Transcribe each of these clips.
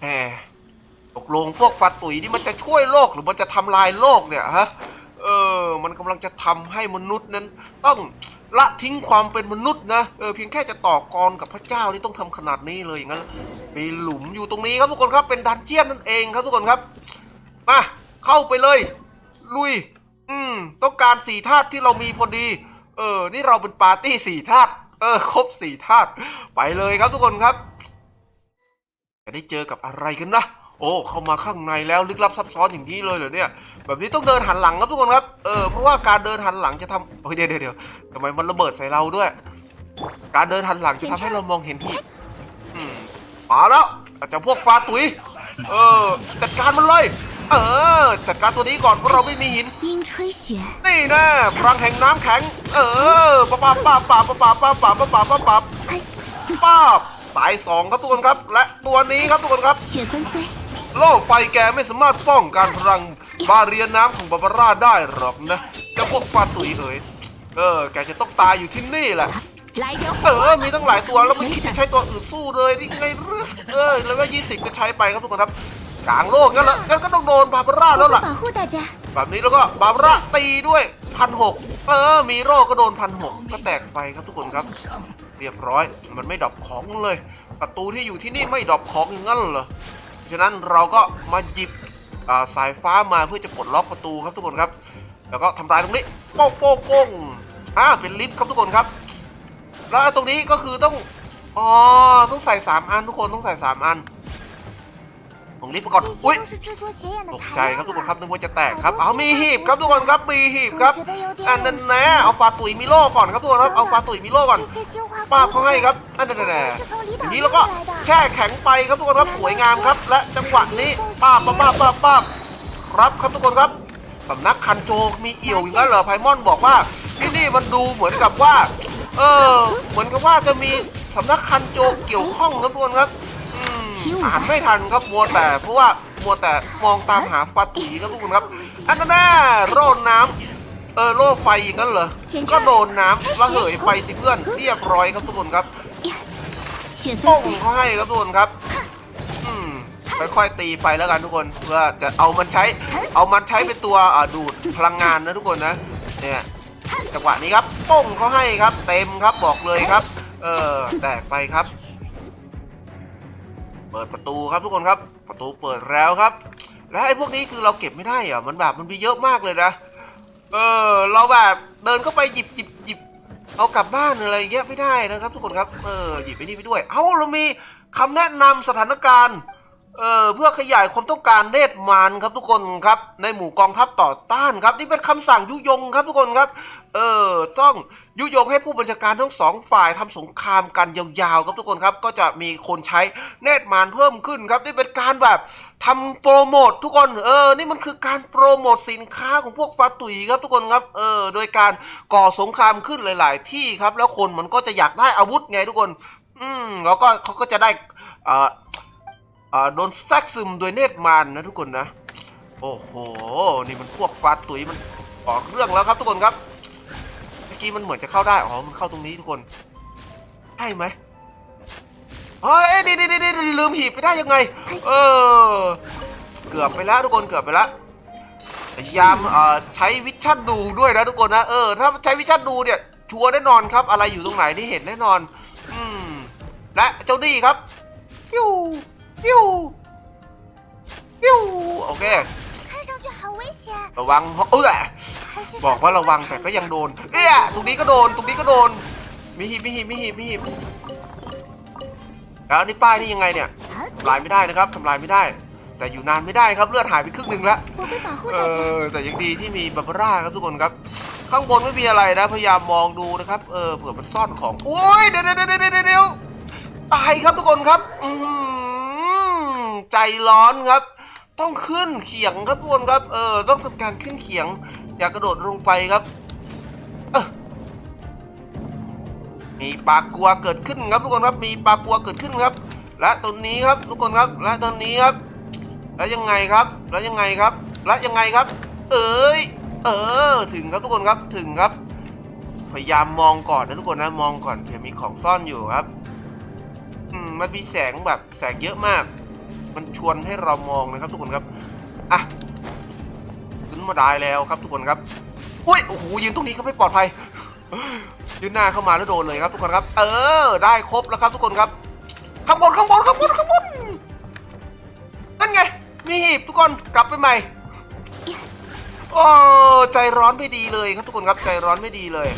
แหมตกลงพวกฟันตุ๋ยนี่มันจะช่วยโลกหรือมันจะทำลายโลกเนี่ยฮะ เออ มันกำลังจะทำให้มนุษย์นั้น ต้องละทิ้งความเป็นมนุษย์นะ เออเพียงแค่จะต่อกรกับพระเจ้านี่ต้องทำขนาดนี้เลยอย่างนั้นมีหลุมอยู่ตรงนี้ครับทุกคนครับเป็นดันเจียนนั่นเองครับทุกคนครับ มาเข้าไปเลย ลุย อืม ต้องการสี่ธาตุที่เรามีพอดี เออ นี่เราเป็นปาร์ตี้สี่ธาตุ เออ ครบสี่ธาตุ ไปเลยครับทุกคนครับ จะได้เจอกับอะไรกันนะโอ้เข้ามาข้างในแล้วลึกลับซับซ้อนอย่างนี้เลยเหรอเนี่ย แบบนี้ต้องเดินหันหลังครับทุกคนครับเออเพราะว่าการเดินหันหลังจะทำเฮ้ยเดี๋ยวเดี๋ยวทำไมมันระเบิดใส่เราด้วย การเดินหันหลังจะทำให้เรามองเห็นที่มาแล้วอาจจะพวกฟ้าตุยเออจัดการมันเลย เออจัดการตัวนี้ก่อนเพราะเราไม่มีหินนี่นะพลังแห่งน้ำแข็ง เออป๊าป้าป๊าป้าป๊าป้าป๊าป๊าป๊าป๊าป๊าป้า สายสองครับทุกคนครับ และตัวนี้ครับทุกคนครับโล่ไฟแกไม่สามารถป้องกันพลังบาเรียนน้ำของบาบาร่าได้หรอกนะกับพวกปลาตุ๋ยเอ๋ยเออแกจะต้องตายอยู่ที่นี่แหละเออ มีตั้งหลายตัวแล้วไม่คิดจะใช้ตัวอื่นสู้เลยนี่ไงเรื่องเออแล้วว่ายี่สิบก็ใช้ไปครับทุกคนครับกลางโลกงั้นละงั้นก็ต้องโดนบาบาร่าแล้วล่ะแบบนี้แล้วก็บาบาร่าตีด้วยพันหกเออ มีโรคก็โดนพันหกก็แตกไปครับทุกคนครับ เรียบร้อย มันไม่ดรอปของเลยประตูที่อยู่ที่นี่ไม่ดรอปของอย่างนั้นเหรอฉะนั้นเราก็มาหยิบาสายฟ้ามาเพื่อจะปลดล็อกประตูครับทุกคนครับ แล้วก็ทำลายตรงนี้โป้งโป้งโป้งอ่าเป็นลิฟต์ครับทุกคนครับ แล้วตรงนี้ก็คือต้องอ๋อต้องใส่สามอันทุกคนต้องใส่สามอัน ตรงนี้ปรากฏอุ้ยตกใจครับทุกคนครับนึกว่าจะแตกครับเอามีหีบครับทุกคนครับมีหีบครับอันนั้นนะเอาปลาตุ๋ยมิโล่ก่อนครับทุกคนครับเอาปลาตุ๋ยมิโล่ก่อนปลาเขาให้ครับอันนั้นแน่ทีนี้เราก็แช่แข็งไปครับทุกคนครับสวยงามครับ และจังหวะนี้ป้าป้าป้าป้าป้รับครับทุกคนครับสำนักคันโจมีเอี่ยวอยู่แล้วเหรอไพมอนบอกว่าที่นี่มันดูเหมือนกับว่า เออเหมือนกับว่าจะมีสำนักคันโจเกี่ยวข้องครับทุกคนครับ ชิวอ่านไม่ทันครับมัวแต่เพราะว่ามัวแต่มองตามหาปาตีครับทุกคนครับ อันนั้นแน่โรดน้ำเออโล่ไฟกันเหรอ ก็โดนน้ำระเหยไฟสิเพื่อนเรียบร้อยครับทุกคนครับป้องเขาให้ครับทุกคนครับค่อยๆตีไปแล้วกันทุกคนเพื่อจะเอามันใช้ เอามันใช้เป็นตัวดูดพลังงานนะทุกคนนะเนี่ยจังหวะนี้ครับป้องเขาให้ครับ เต็มครับบอกเลยครับ เออแตกไปครับ เปิดประตูครับทุกคนครับ ประตูเปิดแล้วครับ แล้วไอ้พวกนี้คือเราเก็บไม่ได้อะมันแบบมันมีเยอะมากเลยนะ เออ เราแบบเดินเข้าไปหยิบหยิบหยิบเอากลับบ้านอะไรอย่างเงี้ยไม่ได้นะครับ ทุกคนครับ เออ หยิบไปนี่ไปด้วย เอ้าเรามีคำแนะนำสถานการณ์ เออเพื่อขยายความต้องการเนตรมานครับทุกคนครับ ในหมู่กองทัพต่อต้านครับ นี่เป็นคำสั่งยุยงครับทุกคนครับ เออต้องยุยงให้ผู้บัญชาการทั้งสองฝ่ายทำสงครามกันยาวๆครับทุกคนครับ ก็จะมีคนใช้เนตรมานเพิ่มขึ้นครับนี่เป็นการแบบทำโปรโมททุกคนเออนี่มันคือการโปรโมทสินค้าของพวกฟาตุยครับทุกคนครับเออโดยการก่อสงครามขึ้นหลาย ๆ ที่ครับ แล้วคนมันก็จะอยากได้อาวุธไงทุกคน อืมแล้วก็เขาก็จะได้อ่ออ่า โดนแทรกซึมโดยเนตรมานนะทุกคนนะ โอ้โห นี่มันพวกฟาตุยมันออกเรื่องแล้วครับทุกคนครับ เมื่อกี้มันเหมือนจะเข้าได้ อ๋อ มันเข้าตรงนี้ทุกคน ใช่ไหมเฮ้ยดีดีดีดีลืมหีบไปได้ยังไง เออ เกือบไปแล้วทุกคนเกือบไปแล้วพยายามเอ่อใช้วิชั่นดูด้วยนะทุกคนนะ เออ ถ้าใช้วิชั่นดูเนี่ย ชัวร์แน่นอนครับ อะไรอยู่ตรงไหนที่เห็นแน่นอน อืม และเจ้านี่ครับปิ้ว ปิ้วปิ้วโอเค 看上去好危险， ระวังเออ 还是 บอกว่าระวังแต่ก็ยังโดนเอ้ยตรงนี้ก็โดน ตรงนี้ก็โดน มีหีบมีหีบมีหีบมีหีบแล้วอันนี่ป้ายนี่ยังไงเนี่ยทำลายไม่ได้นะครับทำลายไม่ได้ แต่อยู่นานไม่ได้ครับเลือดหายไปครึ่งหนึ่งแล้ว 我会保护 เอ 大家。 อแต่ยังดีที่มีบาบาร่าครับทุกคนครับ ข้างบนไม่มีอะไรนะ พยายามมองดูนะครับ เออเผื่อมันซ่อนของโอ้ยเดี๋ยวเดี๋ยวเดี๋ยวเดี๋ยวเดี๋ยวตายครับทุกคนครับ อืม ใจร้อนครับ ต้องขึ้นเขียงครับทุกคนครับ เออ ต้องทำการขึ้นเขียง อย่ากระโดดลงไปครับออมีปลากลัวเกิดขึ้นครับทุกคนครับ มีปลากลัวเกิดขึ้นครับ และตรงนี้ครับทุกคนครับ และตรงนี้ครับ แล้วยังไงครับ แล้วยังไงครับ แล้วยังไงครับ เอ้ย เออ ถึงครับทุกคนครับ ถึงครับ พยายามมองก่อนนะทุกคนนะ มองก่อนเผื่อมีของซ่อนอยู่ครับ อืม มันมีแสงแบบแสงเยอะมาก มันชวนให้เรามองนะครับทุกคนครับอะขึ้นมาได้แล้วครับทุกคนครับอุ้ยโอ้โหยืนตรงนี้ก็ไม่ปลอดภัยยืนหน้าเข้ามาแล้วโดนเลยครับทุกคนครับ เออ ได้ครบแล้วครับทุกคนครับข้างบนข้างบนข้างบนข้างบนนั่นไง มีหีบทุกคนกลับไปใหม่โอ้ใจร้อนไม่ดีเลยครับทุกคนครับใจร้อนไม่ดีเลย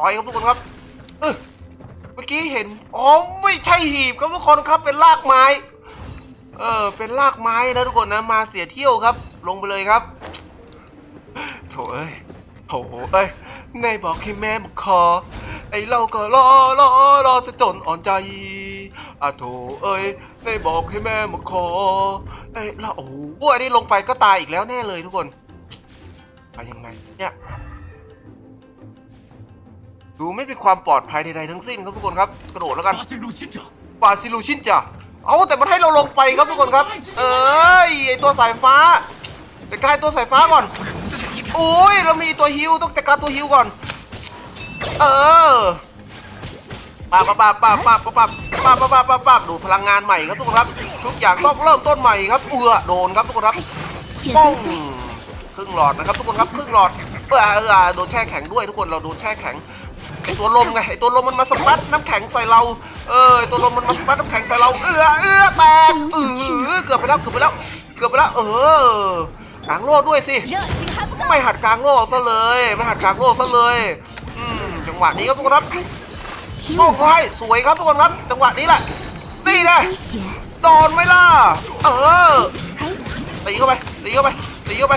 ร้อยครับทุกคนครับเออเมื่อกี้เห็น อ๋อ ไม่ใช่หีบครับทุกคนครับ เป็นรากไม้ เออ เป็นรากไม้นะทุกคนนะ มาเสียเที่ยวครับ ลงไปเลยครับ โถเอ้ย โถเอ้ยในบอกให้แม่บอกคอ ไอ้เราก็รอรอรอจะจนอ่อนใจอะโถเอ้ยในบอกให้แม่มาคอ ไอ้เราโอ้โหอันนี้ลงไปก็ตายอีกแล้วแน่เลยทุกคน ไปยังไงเนี่ย ดูไม่มีความปลอดภัยใดๆทั้งสิ้นครับทุกคนครับกระโดดแล้วกันปาซิลูชินจ้ะเอาแต่มันให้เราลงไปครับทุกคนครับ เออไอตัวสายฟ้าจัดกายตัวสายฟ้าก่อนโอ้ยเรามีตัวฮิวต้องจัดการตัวฮิวก่อน เออปาป้าปาป้าปาป้าปาป้าปาป้าปาป้าดูพลังงานใหม่ครับทุกคนครับ ทุกอย่างต้องเริ่มต้นใหม่ครับเอือโดนครับทุกคนครับป้องครึ่งหลอดนะครับทุกคนครับครึ่งหลอดเออโดนแช่แข็งด้วยทุกคนเราโดนแช่แข็ง ไอตัวลมไงไอตัวลมมันมาสปัดน้ำแข็งใส่เราเออตัวลมมันมาสปัดน้ำแข็งใส่เราเอือเอือแตกเออเกือบไปแล้วเกือบไปแล้วเกือบไปแล้วเออกลางโลดด้วยสิไม่หัดกลางโลดซะเลยไม่หัดกลางโลดซะเลยอืมจังหวะนี้ครับทุกคนครับโอ้โหสวยครับทุกคนครับจังหวะนี้แหละนี่นะโดนไหมล่ะเออตีเข้าไปตีเข้าไปตีเข้าไป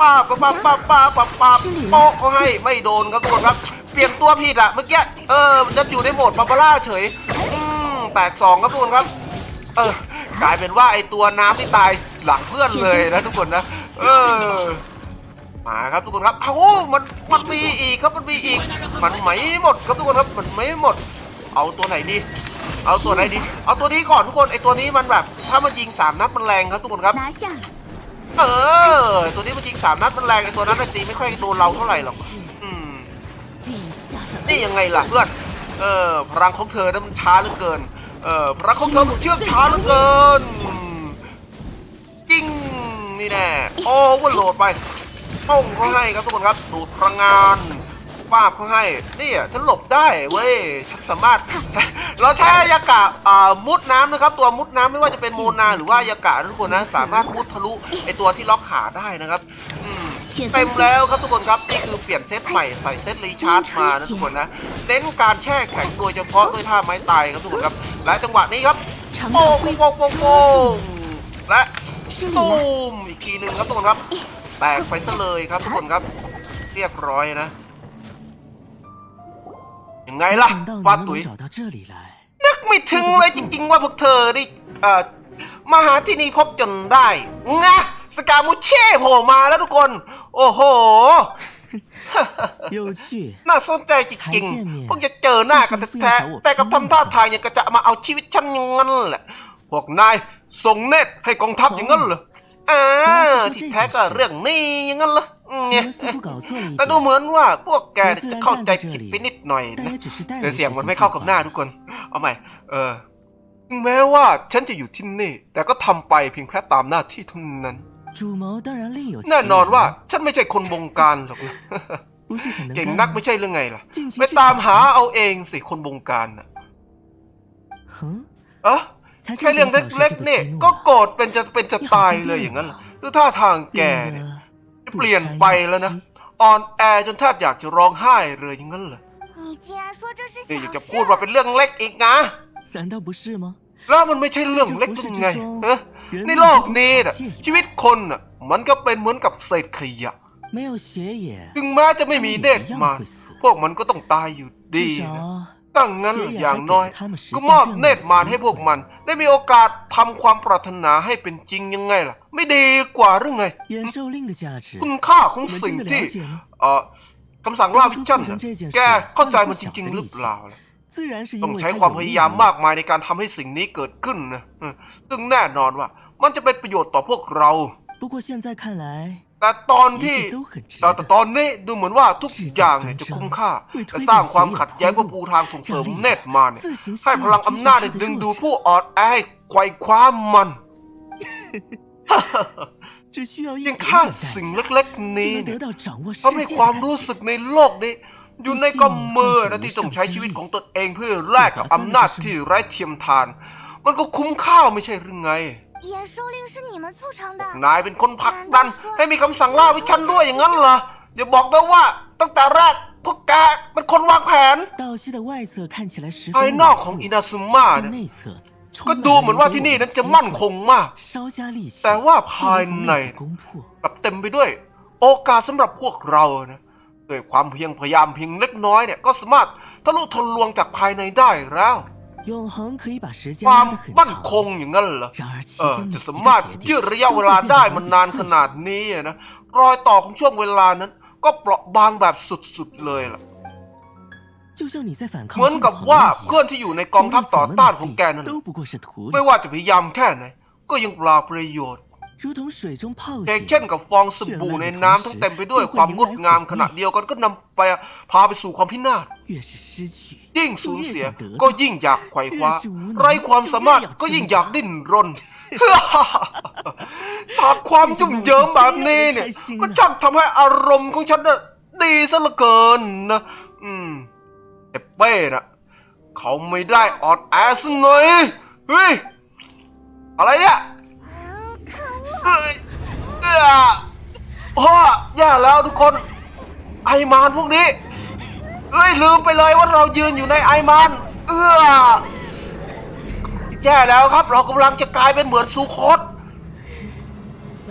ป้าป้าป้าป้าป้าป้าโป๊ะให้ไม่โดนครับทุกคนครับ เปลี่ยนตัวผิดอะเมื่อกี้เออจะอยู่ในโหมดบาบล่าเฉยอืมแตกสองครับทุกคนครับ เออกลายเป็นว่าไอตัวน้ำที่ตายหลังเพื่อนเลยนะทุกคนนะเออมาครับทุกคนครับเอ้ามันมันมีอีกครับมันมีอีก มันไม่หมดครับทุกคนครับมันไม่หมด เอาตัวไหนดีเอาตัวไหนดี เอาตัวนี้ก่อนทุกคนไอตัวนี้มันแบบ ถ้ามันยิงสามนัดมันแรงครับทุกคนครับเออตัวนี้มันยิงสามนัดมันแรงไอตัวนั้นตีไม่ค่อยโดนเราเท่าไหร่หรอก นี่ยังไงล่ะเพื่อนเออพลังของเธอนั้นมันช้าเหลือเกินเออพลังของเธอมันเชื่อมช้าเหลือเกินจริงนี่แน่โอ้ว่าโหลดไปป้องเขาให้ครับทุกคนครับดูดพลังงานป้าบเขาให้นี่อะฉันหลบได้เว้ยฉันสามารถเราใช้อายากะมุดน้ำนะครับ ตัวมุดน้ำไม่ว่าจะเป็นโมนาหรือว่าอายากะทุกคนนะสามารถมุดทะลุไอตัวที่ล็อกขาได้นะครับอืม เต็มแล้วครับทุกคนครับนี่คือเปลี่ยนเซตใหม่ใส่เซตรีชาร์จมานะทุกคนนะเน้นการแช่แข็งโดยเฉพาะด้วยท่าไม้ตายครับทุกคนครับ และจังหวะนี้ครับโป่งโป่งโป่งโป่งและตูมอีกทีหนึ่งครับทุกคนครับแตกไปซะเลยครับทุกคนครับ เรียบร้อยนะยังไงล่ะป้าตุ๋ยนึกไม่ถึงเลยจริง ๆ ว่าพวกเธอได้มาหาที่นี่พบจนได้งะ สกามูเช่โผล่มาแล้วทุกคน โอ้โห 有趣。 น่าสนใจจริงๆเพิ่งจะเจอหน้ากันแท้ๆแต่กับทำท่าทางอย่างก็จะมาเอาชีวิตฉันอย่างนั้นแหละ พวกนายส่งเนตรให้กองทัพอย่างนั้นเหรออ่าที่แท้ก็เรื่องนี้อย่างนั้นเหรออืม 你 เนี่ย 们似乎搞错了一 แต่ดู 点， เหมือนว่าพวกแกจะเข้าใจผิดไปนิดหน่อย 但 นะ 也只是带 แต่ 了 เสียง 些 มัน 新 ไม่ 计 เข้ากับหน้า 划。 ทุกคน เอาใหม่ เออถึงแม้ว่าฉันจะอยู่ที่นี่ แต่ก็ทำไปเพียงแค่ตามหน้าที่เท่านั้น 主谋当然另有其 แน่นอนว่า 人， ฉันไม่ใช่คนบงการหรอกนะ 不是很能 เก่ง 干 นัก 吗 ไม่ใช่เรื่องไงล่ะ 尽情 ไป 去 ตาม 找 หาเอาเองสิคนบงการน่ะ 哼， เอะ 才这 แค่เรื่อง 点小事 เล็ก 就 ๆ 被 เนี่ย 激怒 ก็ 了， โกรธเป็นจะเป็นจะตายเลยอย่างนั้นเหรอดูท่าทางแก 变 เนี่ย 得 เปลี่ยนไปแล้วนะ อ่อนแอจนแทบอยากจะร้องไห้เลยอย่างนั้นเหรอ 你竟然说这是 นี่อยาก 小 จะ 事 พูดว่าเป็นเรื่องเล็กอีกนะ 难道不是吗？ แล้วมันไม่ใช่เรื่องเล็กยังไงเอะ ในโลกนี้น่ะชีวิตคนน่ะมันก็เป็นเหมือนกับเศษขยะถึงแม้จะไม่มีเนตรมา พวกมันก็ต้องตายอยู่ดีนะตั้งงั้นอย่างน้อย ก็มอบเนตรมานให้พวกมัน ได้มีโอกาสทำความปรารถนาให้เป็นจริงยังไงล่ะ ไม่ดีกว่าหรือไง คุณค่าของสิ่งที่เอ่อคำสั่งล่าวิชั่นแกเข้าใจมันจริง ๆ หรือเปล่าล่ะ 自然是因 ต้อง 为 ใช้ 它 ความ 有 พ 利 ยายาม 于 มากมายในการทำให้สิ่งนี้เกิดขึ้นนะเออซึ่งแน่นอนว่า มันจะเป็นประโยชน์ต่อพวกเรา 不过现在看来， แต่ตอน 一 ที่ 切都很值 แต่แต่ 得。 ตอนนี้ดูเหมือนว่าทุกอย่างเนี่ยจะคุ้มค่าและสร้างความขัดแย้งเพื่อปูทางส่งเสริมเนตรมารเนี่ยให้พลังอำนาจได้ดึงดูดผู้อ่อนแอให้ไขว่คว้ามัน 只需要一 เพีย 点 ง 点 แค่ 代 สิ่ง 价， เล็กๆ 就 นี้ 能 เนี่ 得 ย 到掌握世 ทำให้ 界 ความ 的 รู้ 感 สึ 觉 กในโลกนี้ อยู่ในกำมือและที่ต้องใช้ชีวิตของตนเองเพื่อแลกกับอำนาจที่ไร้เทียมทาน มันก็คุ้มค่าไม่ใช่หรือไงนายเป็นคนผลักดัน ให้มีคำสั่งล่าวิชันด้วยอย่างนั้นเหรออย่าบอกนะว่าตั้งแต่แรกพวกแกเป็นคนวางแผนภายนอกของอินาซุม่ยก็ดูเหมือนว่าที่นี่นั้นจะมั่นคงมาก แต่ว่าภายในกับเต็มไปด้วย โอกาสสำหรับพวกเรานะ ด้วยความเพียงพยายามเพียงเล็กน้อยเนี่ยก็สามารถทะลุทะลวงจากภายในได้แล้วความมั่นคงอย่างนั้นเหรอเออจะสามารถยืดระยะเวลาได้มันนานขนาดนี้นะรอยต่อของช่วงเวลานั้น ก็เปราะบางแบบสุดๆเลยล่ะเหมือนกับว่าเพื่อนที่อยู่ในกองทัพต่อต้านของแกนั้นไม่ว่าจะพยายามแค่ไหนก็ยังเปล่าประโยชน์ แต่เช่นกับฟองสบู่ในน้ำทั้งเต็มไปด้วยความงดงามขณะเดียวกันก็นำไปพาไปสู่ความพินาศยิ่งสูญเสียก็ยิ่งอยากไขว่คว้าไรความสามารถก็ยิ่งอยากดิ้นรนฉากความจุ่มเยิ้มแบบนี้เนี่ยมันชักทำให้อารมณ์ของฉันดีซะเหลือเกินนะอืมเอเป้นะเขาไม่ได้ออดแอสเลยเฮ้ยอะไรเนี่ย เอ้ยเอ้อโอ้แย่แล้วทุกคน ไอมานพวกนี้เอ้ยลืมไปเลยว่าเรายืนอยู่ในไอมานเอื้อแย่แล้วครับ เรากำลังจะกลายเป็นเหมือนซูโคส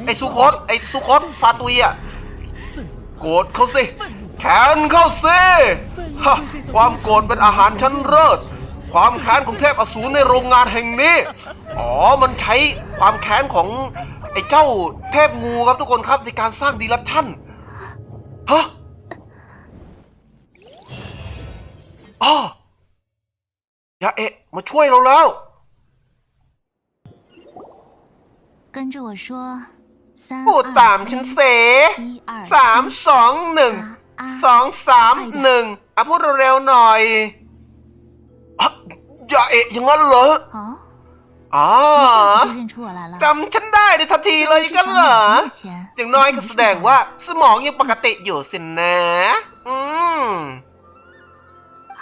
ไอซูโคสไอซูโคสฟาตุยอะโกรธเขาสิแค้นเขาสิฮะความโกรธเป็นอาหารชั้นเลิศความแค้นของเทพอสูรในโรงงานแห่งนี้ อ๋อ มันใช้ความแค้นของ ไอ้เจ้าเทพงูครับทุกคนครับในการสร้างดีลัชั่น ฮะ อ๋อยาเอะมาช่วยเราแล้ว 跟着我说，三 พูดตาม 二 ฉัน 一 เส 一二 สามสองหนึ่งสองสามหนึ่งอ่ะพูดเร็วๆหน่อยอ่ะอย่าเอะอย่างนั้นเหรอ 哦， อ๋อ 一下子就认出我来了。 จำฉันได้ในทันทีเลยกันเหรอ 前 อย่างน้อยก็แสดงว่าสมองยังปกติอยู่สินะ อืม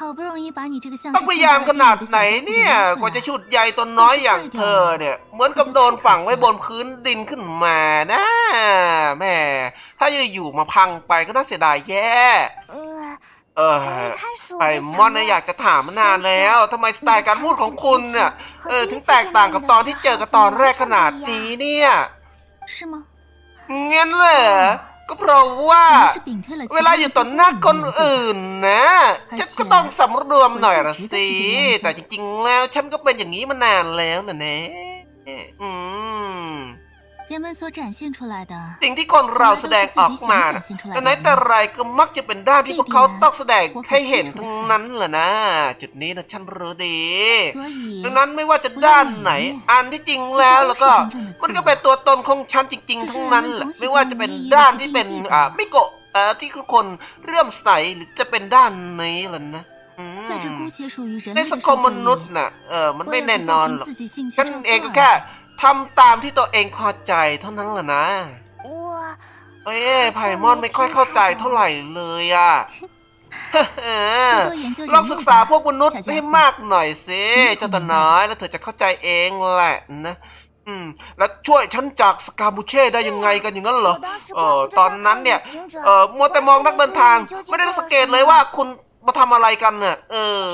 好不容易把你这个像 ต้องพยายามขนาดไหนเนี่ย กว่าจะฉุดใยตัวน้อยอย่างเธอเนี่ย เหมือนกับโดนฝังไว้บนพื้นดินขึ้นมานะแม่ ถ้าอยู่ๆมาพังไปก็น่าเสียดายแย่ 呃， เออ เออไอมอนนะอยากจะถามมานานแล้วทำไมสไตล์การพูดของคุณเนี่ยเออถึงแตกต่างกับตอนที่เจอกับตอนแรกขนาดนี้เนี่ยเงี้ยเหรอก็เพราะว่า เวลาอยู่ต่อหน้าคนอื่นนะฉันก็ต้องสำรวมหน่อยละสิ แต่จริงๆแล้วฉันก็เป็นอย่างนี้มานานแล้วนะเน่อืม 人们所展现出来的， สิ่งที่คนเราแสดงออกมาน่ะแต่ไหนแต่ไรก็มักจะเป็นด้านที่พวกเขาต้องแสดงให้เห็นทั้งนั้นแหละนะ จุดนี้นะฉันรู้ดี 所以 ดังนั้นไม่ว่าจะด้านไหน อันที่จริงแล้วแล้วก็ มันก็เป็นตัวตนของฉันจริง ๆ ทั้งนั้นแหละไม่ว่าจะเป็นด้านที่เป็นอ่าไม่โกะเอ่อที่ทุกคนเรื่อมใสหรือจะเป็นด้านนี้ล่ะนะอืม 在这姑且属于人 ใน 类 สั 的 ง 社 คมม 会 นุษย์ 里， น่ะเออมัน 我 ไม่ 也 แน่ 不 น 会 อน 凭 หรอก 自己兴趣 ฉัน 照 เองก็ 做 แค่ 而已。 ทำตามที่ตัวเองพอใจเท่านั้นแหละนะเอ้ยไพมอนไม่ค่อยเข้าใจเท่าไหร่เลยอะ ลองศึกษาพวกมนุษย์ให้มากหน่อยสิเจ้าตาน้อยแล้วเธอจะเข้าใจเองแหละนะ อืม แล้วช่วยฉันจากสกาบูเช่ได้ยังไงกันอย่างนั้นเหรอ เออตอนนั้นเนี่ย เออมัวแต่มองนักเดินทาง ไม่ได้สังเกตเลยว่าคุณ มาทำอะไรกันน่ะ เออ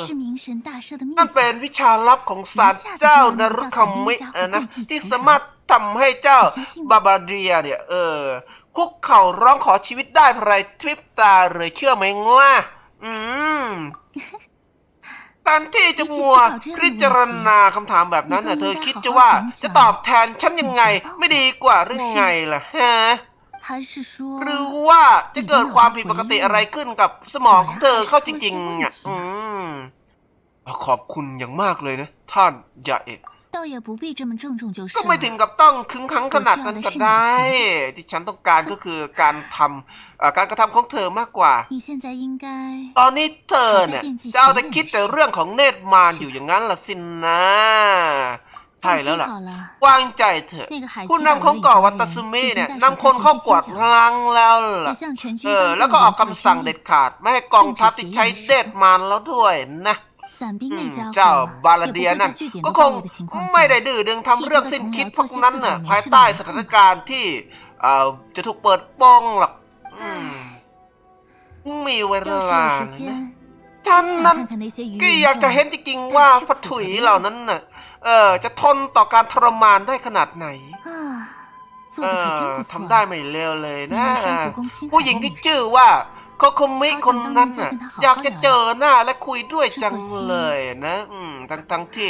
นั่นเป็นวิชาลับของศาสตร์เจ้านรคมมินะที่สามารถทำให้เจ้าบาบาเดียเนี่ย เออ คุกเข่าร้องขอชีวิตได้ภายทริปตาเลยเชื่อไหมล่ะ อืมตอนที่จะมัวพิจารณาคำถามแบบนั้นเธอคิดจะว่าจะตอบแทนฉันยังไง ไม่ดีกว่าหรือไงล่ะฮะ 还是说 หรือว่าจะเกิดความผิดปกติอะไรขึ้นกับสมองของเธอเข้าจริงๆอ่ะ อืม ขอบคุณอย่างมากเลยนะ ท่านยาเอก 倒也不必这么郑重就是 ก็ไม่ถึง 了。 กับต้องคึงขังขนาดนั้นก็ได้ ที่ฉันต้องการก็คือการทำเอ่อการกระทำของเธอมากกว่า 你现在应该 ตอนนี้เธอเนี่ยจะเอาแต่คิดแต่เรื่องของเนตรมารอยู่อย่างนั้นละสินนะ ใช่แล้วล่ะ วางใจเถอะ ผู้นำของเกาะวัตสึเมะเนี่ยนำคนเข้ากวาดล้างแล้วล่ะเออแล้วก็ออกคำสั่งเด็ดขาด ไม่ให้กองทัพติดใช้เด็ดมันแล้วด้วยนะเจ้าบาลาเดียนั่นก็คงไม่ได้ดื้อดึงทำเรื่องสิ้นคิดพวกนั้นน่ะภายใต้สถานการณ์ที่เอ่อจะถูกเปิดป้องหรอกมีเวลาฉันนั้นก็อยากจะเห็นจริงว่าพัถุยเหล่านั้นน่ะ เออ จะทนต่อการทรมานได้ขนาดไหน เออทำได้ไม่เลวเลยนะ ผู้หญิงที่ชื่อว่าโคโคมิคนนั้นน่ะอยากจะเจอหน้าและคุยด้วยจังเลยนะทั้งทั้งที่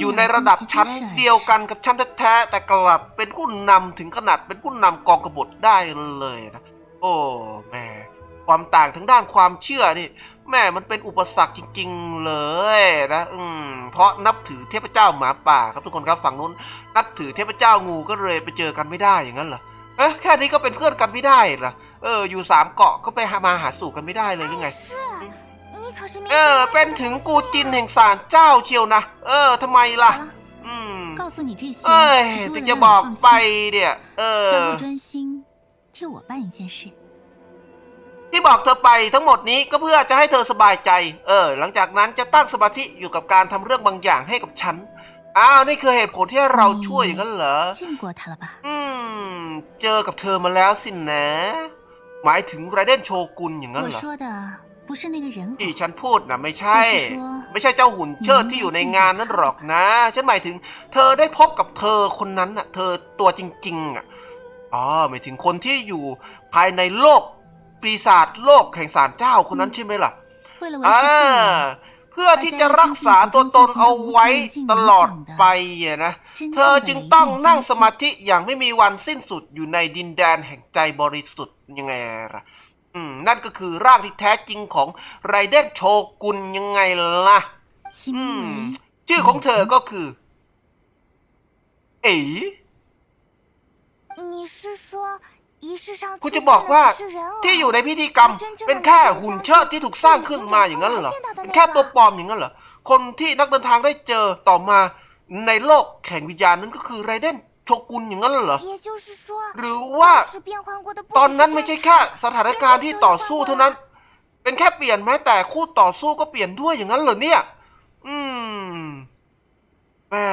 อยู่ในระดับชั้นเดียวกันกับชั้นแท้แต่กลับเป็นผู้นำถึงขนาดเป็นผู้นำกองกบฏได้เลยนะ โอ้แม่ความต่างทางด้านความเชื่อนี่ แม่มันเป็นอุปสรรคจริง ๆ เลยนะอืมเพราะนับถือเทพเจ้าหมาป่าครับทุกคนครับฝั่งนู้น นับถือเทพเจ้างูก็เลยไปเจอกันไม่ได้อย่างนั้นเหรอเอ๊ะแค่นี้ก็เป็นเพื่อนกันไม่ได้เหรอเออ อยู่สามเกาะก็ไปหามาหาสู่กันไม่ได้เลยยังไง เออ เป็นถึงกูจินแห่งศาลเจ้าเชียวนะ เออทำไมล่ะ อืมเอ้ยถึงจะบอกไปเนี่ย เออ ที่บอกเธอไปทั้งหมดนี้ก็เพื่อจะให้เธอสบายใจ เออ หลังจากนั้นจะตั้งสมาธิอยู่กับการทำเรื่องบางอย่างให้กับฉัน อ้าว นี่คือเหตุผลที่เราช่วยอย่างนั้นเหรออืม เจอกับเธอมาแล้วสินะ หมายถึงไรเดนโชกุนอย่างนั้นเหรอที่ฉันพูดนะไม่ใช่ ไม่ใช่เจ้าหุ่นเชิดที่อยู่ในงานนั่นหรอกนะ ฉันหมายถึง เธอได้พบกับเธอคนนั้นน่ะ เธอตัวจริง ๆอะอ๋อหมายถึงคนที่อยู่ภายในโลก ปีศาจโลกแห่งศาลเจ้าคนนั้นใช่ไหมล่ะ 为了维 อ่า 持自我， เพื่อที่จะรักษาตัวตนเอาไว้ตลอดไปอะนะ 真 เธอ 正 จึง 的雷 ต้อง 电 นั่ง 将 สมา 军， ธิอย่างไม่มีวันสิ้นสุดอยู่ในดินแดนแห่งใจบริสุทธิ์ยังไงล่ะ อืม นั่นก็คือร่างที่แท้จริงของไรเดนโชกุนยังไงล่ะ 其 อื 名 ม 为 ชื่อของเธอก็คือ เอ๋ 你是说仪式上 คุณจะบอกว่าที่อยู่ในพิธีกรรมเป็นแค่หุ่นเชิดที่ถูกสร้างขึ้นมาอย่างนั้นเหรอเป็นแค่ตัวปลอมอย่างนั้นเหรอคนที่นักเดินทางได้เจอต่อมาในโลกแข่งวิญญาณนั้นก็คือไรเดนโชกุนอย่างนั้นเหรอหรือว่าตอนนั้นไม่ใช่แค่สถานการณ์ที่ต่อสู้เท่านั้น เป็นแค่เปลี่ยนแม้แต่คู่ต่อสู้ก็เปลี่ยนด้วยอย่างนั้นเหรอเนี่ย อืมแม่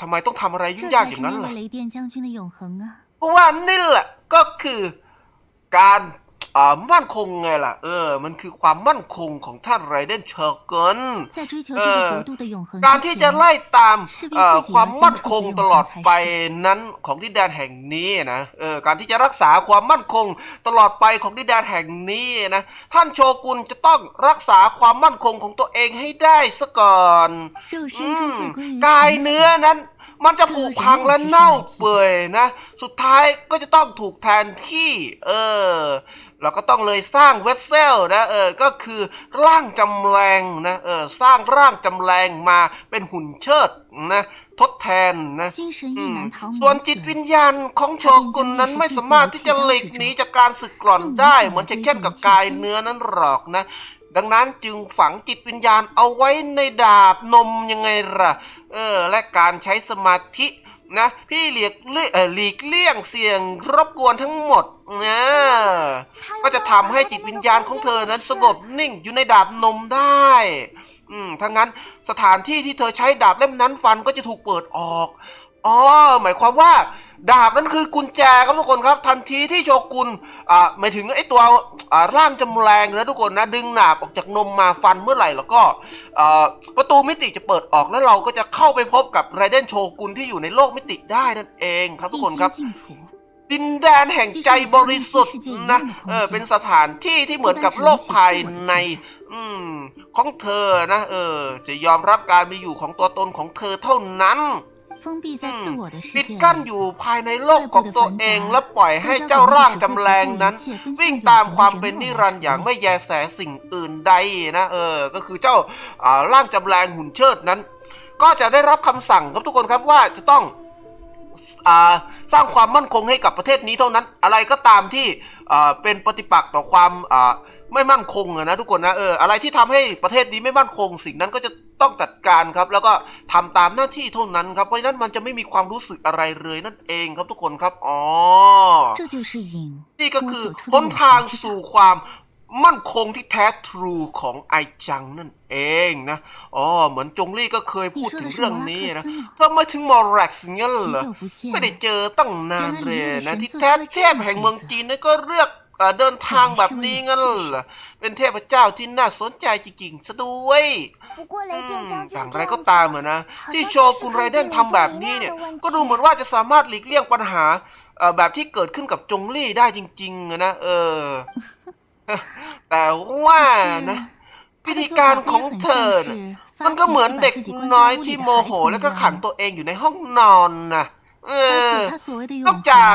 ทำไมต้องทำอะไรยุ่งยากอย่างนั้นล่ะ เพราะว่านี่แหละก็คือการมั่นคงไงล่ะ เออ มันคือความมั่นคงของท่านไรเดนเชอร์เกินการที่จะไล่ตามความมั่นคงตลอดไปนั้นของดินแดนแห่งนี้นะ เออ การที่จะรักษาความมั่นคงตลอดไปของดินแดนแห่งนี้นะ ท่านโชกุนจะต้องรักษาความมั่นคงของตัวเองให้ได้ซะก่อนกายเนื้อนั้น มันจะผุพังและเน่าเปื่อยนะ สุดท้ายก็จะต้องถูกแทนที่ เออ เราก็ต้องเลยสร้างเวสเซลนะ เออ ก็คือร่างจำแรงนะ เออ สร้างร่างจำแรงมาเป็นหุ่นเชิดนะทดแทนนะส่วนจิตวิญญาณของโชกุนนั้นไม่สามารถที่จะหลีกหนีจากการสึกกร่อนได้ เหมือนจะเข้มกับกายเนื้อนั้นหรอกนะ ดังนั้นจึงฝังจิตวิญญาณเอาไว้ในดาบนมยังไงล่ะ เออและการใช้สมาธินะพี่หลีกเลี่ยเออหลีกเลี่ยงเสี่ยงรบกวนทั้งหมดนะก็จะทำให้จิตวิญญาณของเธอนั้นสงบนิ่งอยู่ในดาบนมได้อืมถ้างั้นสถานที่ที่เธอใช้ดาบเล่มนั้นฟันก็จะถูกเปิดออกอ๋อหมายความว่า ดาบนั้นคือกุญแจครับทุกคนครับทันทีที่โชกุนอ่าหมายถึงไอ้ตัวร่างจำแรงนะทุกคนนะดึงหนาบออกจากนมมาฟันเมื่อไหร่แล้วก็ประตูมิติจะเปิดออกแล้วเราก็จะเข้าไปพบกับไรเดนโชกุนที่อยู่ในโลกมิติได้นั่นเองครับทุกคนครับดินแดนแห่งใจบริสุทธิ์นะเออเป็นสถานที่ที่เหมือนกับโลกภายในอืมของเธอนะ เออ จะยอมรับการมีอยู่ของตัวตนของเธอเท่านั้น ปิด界กั้น里อยู่ภายในโลกของตัวเองและปล่อยให้เจ้าร่างจำแรงนั้น วิ่งตามความเป็นนิรันดร์อย่างไม่แยแสสิ่งอื่นใดนะเออ ก็คือเจ้าอ่าร่างจำแรงหุ่นเชิดนั้น ก็จะได้รับคำสั่งครับทุกคนครับว่าจะต้องอ่าสร้างความมั่นคงให้กับประเทศนี้เท่านั้น อะไรก็ตามที่อ่าเป็นปฏิปักษ์ต่อความอ่า ไม่มั่นคงนะทุกคนนะเอออะไรที่ทำให้ประเทศนี้ไม่มั่นคง สิ่งนั้นก็จะต้องจัดการครับ แล้วก็ทำตามหน้าที่เท่านั้นครับเพราะฉะนั้นมันจะไม่มีความรู้สึกอะไรเลยนั่นเองครับทุกคนครับอ๋อนี่ก็คือต้นทางสู่ความมั่นคงที่แท้ทรูของไอจังนั่นเองนะอ๋อเหมือนจงลี่ก็เคยพูดถึงเรื่องนี้นะทำไมถึงมอร์แร็กซ์เนี่ยเหรอไม่ได้เจอตั้งนานเลยนะที่แท้แช่แห่งเมืองจีนนั่นก็เลือก เดินทางแบบนี้งั้นเป็นเทพเจ้าที่น่าสนใจจริงๆซะด้วยต่างไรก็ตามเหมือนนะ ที่โชกุนไรเดนทำแบบนี้เนี่ย ก็ดูเหมือนว่าจะสามารถหลีกเลี่ยงปัญหาแบบที่เกิดขึ้นกับจงลี่ได้จริงๆนะ เออ แต่ว่านะพิธีการของเธอ มันก็เหมือนเด็กน้อยที่โมโห แล้วก็ขังตัวเองอยู่ในห้องนอนนะเออนอกจาก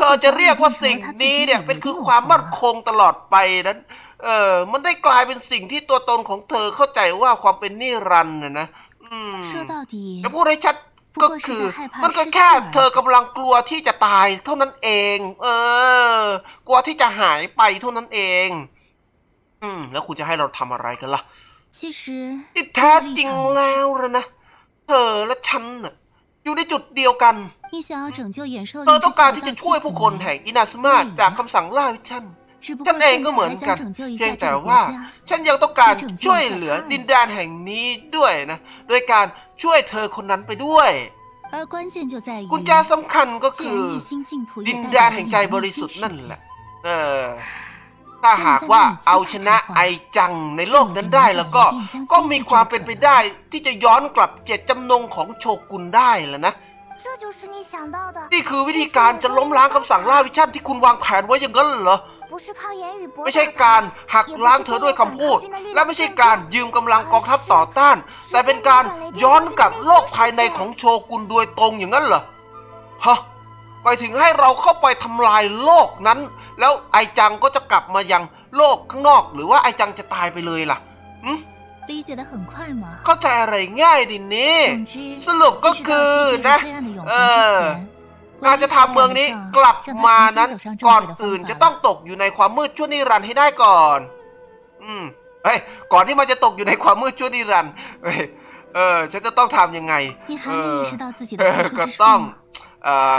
เธอจะเรียกว่าสิ่งนี้เนี่ยเป็นคือความมั่นคงตลอดไปนั้น เออมันได้กลายเป็นสิ่งที่ตัวตนของเธอเข้าใจว่าความเป็นนิรันดร์นะอืมจะพูดให้ชัดก็คือมันก็แค่เธอกำลังกลัวที่จะตายเท่านั้นเอง เออ กลัวที่จะหายไปเท่านั้นเอง อืม แล้วคุณจะให้เราทำอะไรกันล่ะที่แท้จริงแล้วนะ เธอและฉันน่ะ อยู่ในจุดเดียวกัน เราต้องการที่จะช่วยผู้คนแห่งอินาสมาจากคำสั่งล่าวิชันฉันเองก็เหมือนกันเพียงแต่ว่า ฉันยังต้องการช่วยเหลือดินแดนแห่งนี้ด้วยนะ โดยการช่วยเธอคนนั้นไปด้วยกุญแจสำคัญก็คือ ดินแดนแห่งใจบริสุทธิ์นั่นแหละ เออ ถ้าหากว่าเอาชนะไอจังในโลกนั้นได้แล้วก็ ก็มีความเป็นไปได้ที่จะย้อนกลับเจ็ดจำนงของโชกุนได้แล้วนะ 这就是你想到的， นี่คือวิธีการจะล้มล้างคำสั่งล่าวิชั่นที่คุณวางแผนไว้อย่างนั้นเหรอ 不是靠言语驳 ไม่ 倒 ใช่ 他 การหักล้างเธอด้วยคำพูด และไม่ใช่การยืมกำลังกองทัพต่อต้าน แต่เป็นการย้อนกลับโลกภายในของโชกุนโดยตรงอย่างนั้นเหรอ ฮะไปถึงให้เราเข้าไปทำลายโลกนั้น แล้วไอจังก็จะกลับมายังโลกข้างนอก หรือว่าไอจังจะตายไปเลยล่ะหืม 理解的很快嘛。 เข้าใจอะไรง่ายดินี่ 总之， สรุปก็ 意识 คือ 到 นะ 自己黑暗的永 เออ การจะทำเมืองนี้กลับมานั้นก่อนอื่นจะต้องตกอยู่ในความมืดชั่วนิรันดร์ให้ได้ก่อน อืมเฮ้ยก่อนที่มันจะตกอยู่ในความมืดชั่วนิรันดร์เฮ้ยเออ ฉันจะต้องทำยังไงเออก็ต้อง เอ่อ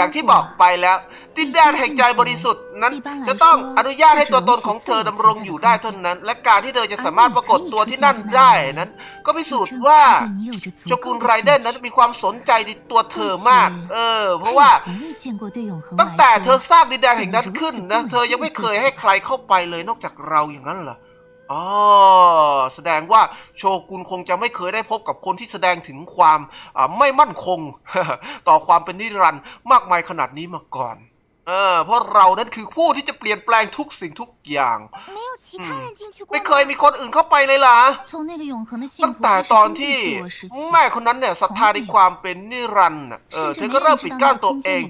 ดังที่บอกไปแล้ว ดินแดนแห่งใจบริสุทธิ์นั้น จะต้องอนุญาตให้ตัวตนของเธอดำรงอยู่ได้เท่านั้น และการที่เธอจะสามารถปรากฏตัวที่นั่นได้นั้น ก็พิสูจน์ว่าโจกุนไรเดนนั้นมีความสนใจในตัวเธอมาก เออ เพราะว่าตั้งแต่เธอสร้างดินแดนแห่งนั้นขึ้นนะเธอยังไม่เคยให้ใครเข้าไปเลยนอกจากเราอย่างนั้นเหรอ อ๋อแสดงว่าโชกุนคงจะไม่เคยได้พบกับคนที่แสดงถึงความไม่มั่นคง ต่อความเป็นนิรันด์มากมายขนาดนี้มาก่อนเออเพราะเรานั้นคือผู้ที่จะเปลี่ยนแปลงทุกสิ่งทุกอย่าง ไม่เคยมีคนอื่นเข้าไปเลยล่ะตั้งแต่ตอนที่แม่คนนั้นเนี่ยศรัทธาในความเป็นนิรันดร์เออเธอก็เริ่มปิดกั้นตัวเอง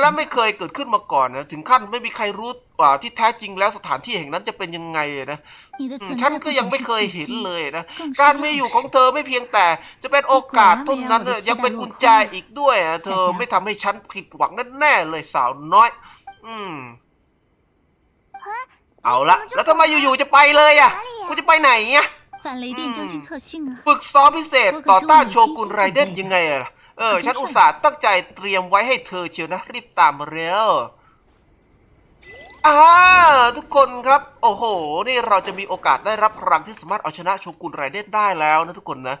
และไม่เคยเกิดขึ้นมาก่อนนะถึงขั้นไม่มีใครรู้ว่าที่แท้จริงแล้วสถานที่แห่งนั้นจะเป็นยังไงนะ ฉันก็ยังไม่เคยเห็นเลยนะ การมีอยู่ของเธอไม่เพียงแต่ จะเป็นโอกาสเท่านั้นยังเป็นกุญแจอีกด้วยเธอไม่ทำให้ฉันผิดหวังแน่เลยสาวน้อย อืมเอาละแล้วทำไมอยู่ๆจะไปเลยอะกูจะไปไหนอะฝึกซ้อมพิเศษต่อต้านโชกุนไรเดนยังไงอะเออ ฉันอุตส่าห์ตั้งใจเตรียมไว้ให้เธอเชียวนะ รีบตามมาเร็ว อ่าทุกคนครับ โอ้โห นี่เราจะมีโอกาสได้รับพลังที่สามารถเอาชนะโชกุนไรเดนได้แล้วนะทุกคนนะ